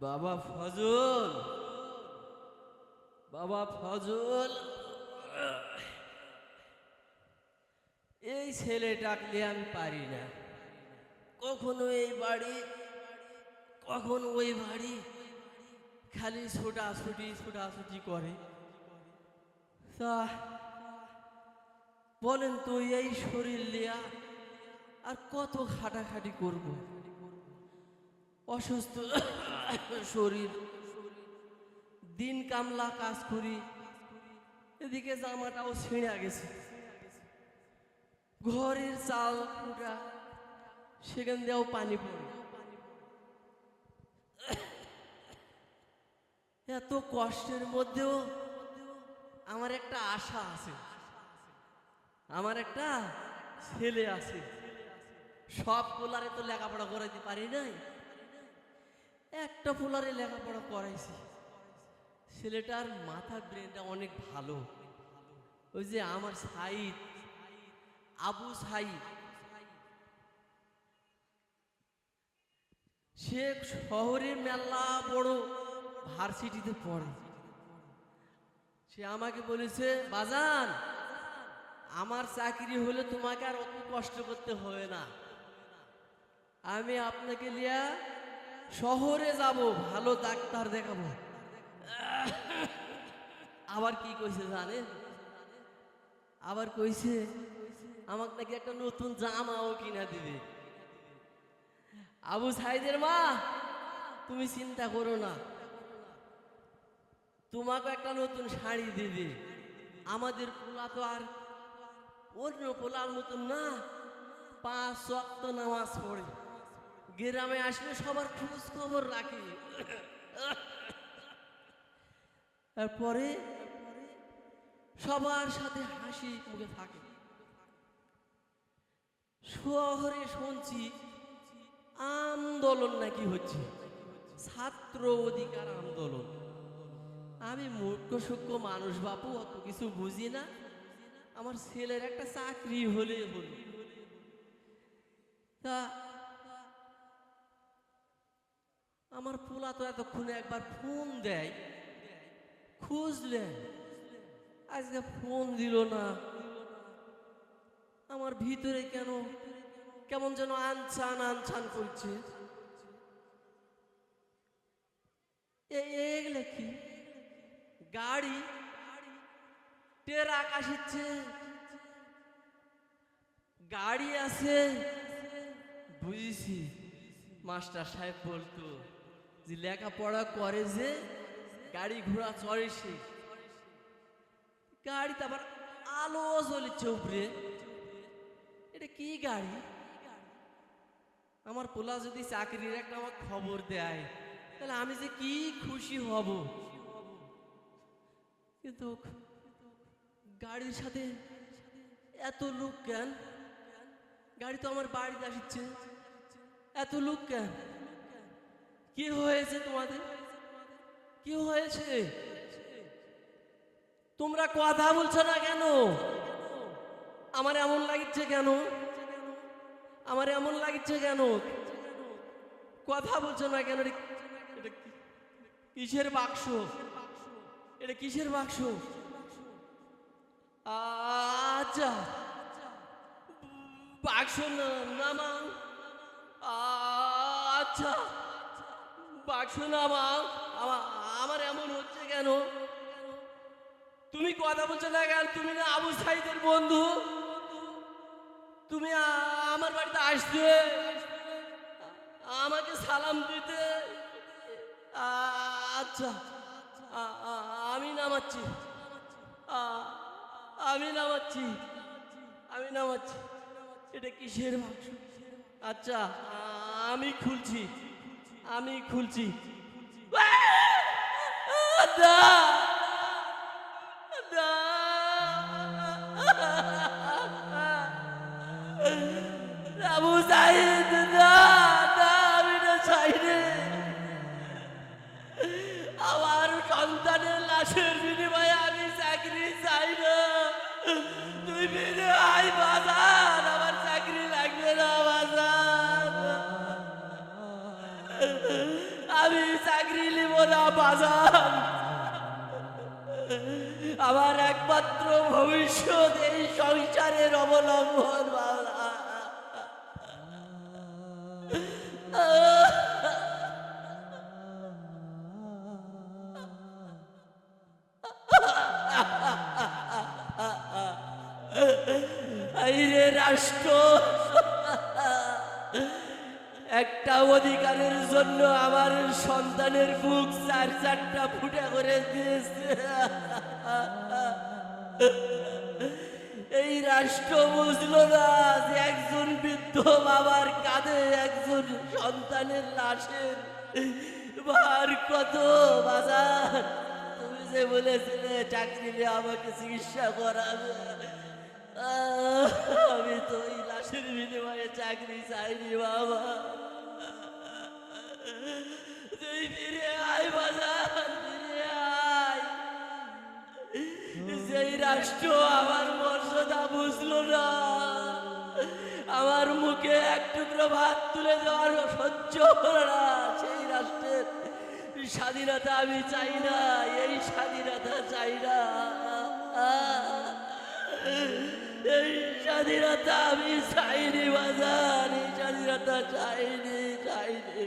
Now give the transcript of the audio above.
বাবা ফজল। বাবা ফজল। এই ছেলে ডাকলে আমি পারি না। কখনো এই বাড়ি, কখনো ওই বাড়ি। খালি ছোটাছুটি ছোটাছুটি করে। তা, বলেন তো এই শরীর লিয়া আর কত খাটাখাটি করব? অসুস্থ। শরীর, দিন কামলা কাজ করি, এদিকে জামাটাও ছিঁড়ে গেছে। ঘরের চাল ফুটা, সেখান দিয়েও পানি পড়ে। এত কষ্টের মধ্যেও আমার একটা আশা আছে। আমার একটা ছেলে আছে। সব কোলারে তো লেখাপড়া করাইতে পারি নাই। একটা ফুলারে লেখাপড়া করাইছি। ছেলেটার মাথার ব্রেনটা অনেক ভালো। ওই যে আমার সাইদ, আবু সাইদ। সে শহরে মেলা বড় ভার্সিটিতে পড়ে। সে আমাকে বলেছে, বাজান, আমার চাকরি হলে তোমাকে আর অত কষ্ট করতে হবে না। আমি আপনাকে লিয়া শহরে যাব, ভালো ডাক্তার দেখাবো। আবার কি কইছে জানেন আবার কইছে, আমাকে নাকি একটা নতুন জামাও কিনা দিবে। আবু সাইদের মা, তুমি চিন্তা করো না। তোমাকে একটা নতুন শাড়ি দিবে। আমাদের পোলা তো আর অন্য পোলার মতন না, পাঁচ ওয়াক্ত নামাজ পড়ে। গ্রামে আসলে সবার খোঁজ খবর রাখি। তারপরে সবার সাথে হাসি মুখে থাকে। শহরে শুনছি আন্দোলন নাকি হচ্ছে। ছাত্র অধিকার আন্দোলন। আমি মূর্খ, সূক্ষ্ম মানুষ বাপু, অত কিছু বুঝি না। আমার ছেলের একটা চাকরি হলে হলো। তা আমার পোলা তো এতক্ষণে একবার ফোন দেয় খুঁজলেন আজকে ফোন দিল না। আমার ভিতরে কেন, কেমন যেন আনছান আনছান করছে। কি? গাড়ি টের আকাশ ইচ্ছে গাড়ি আছে, বুঝেছি, মাস্টার সাহেব বলতো যে লেখাপড়া করে যে গাড়ি ঘোড়া চড়ে সে। গাড়িতে আবার আলো জ্বলিচ্ছে উপরে এটা কি গাড়ি? আমার পোলা যদি চাকরির একটা আমার খবর দেয়, তাহলে আমি যে কি খুশি হব? কিন্তু গাড়ির সাথে এত লোক কেন? গাড়ি তো আমার বাড়িতে আসছে। এত লোক কেন? কি হয়েছে তোমাদের? কি হয়েছে? তোমরা কথা বলছো না কেন? আমার এমন লাগছে কেন? আমার এমন লাগছে কেন? কথা বলছো না কেন এটা কিসের বাক্স? এটা কিসের বাক্স? আচ্ছা। বাক্স না- আচ্ছা। বাক্স নামাও আমা- আমার এমন হচ্ছে কেন? তুমি কথা বলছো না কেন? তুমি না আবু সাইদের বন্ধু। তুমি আমার বাড়িতে আসতে আমাকে সালাম দিতে। আচ্ছা। আমি নামাচ্ছি। আমি নামাচ্ছি। আমি নামাচ্ছি। এটা কিসের বাক্স আচ্ছা আমি খুলছি। আমি খুলছি। রাবু না না বাজান। আমার একমাত্র ভবিষ্যৎ এই সংসারের অবলম্বন বাবা। রাষ্ট্র একটা অধিকারের জন্য আমার সন্তানের বুক চার চারটা ফুটে করে দিয়েছে। এই রাষ্ট্র বুঝলো না যে একজন বৃদ্ধ বাবার কাঁধে একজন সন্তানের লাশের ভার কত বাজার। তুমি যে বলেছিলে, চাকরি নিয়ে আমাকে চিকিৎসা করাবে। আমি তো এই লাশের বিনিময়ে চাকরি চাইনি বাবা। আয় বাজার ফিরে আয় যেই রাষ্ট্র আমার মর্যাদা বুঝলো না, আমার মুখে এক টুকরো ভাত তুলে দেওয়ার সহ্য হলো না। সেই রাষ্ট্রের স্বাধীনতা আমি চাই না, এই স্বাধীনতা চাই না। এই স্বাধীনতা আমি চাইনি বাজার এই স্বাধীনতা চাইনি চাইনি।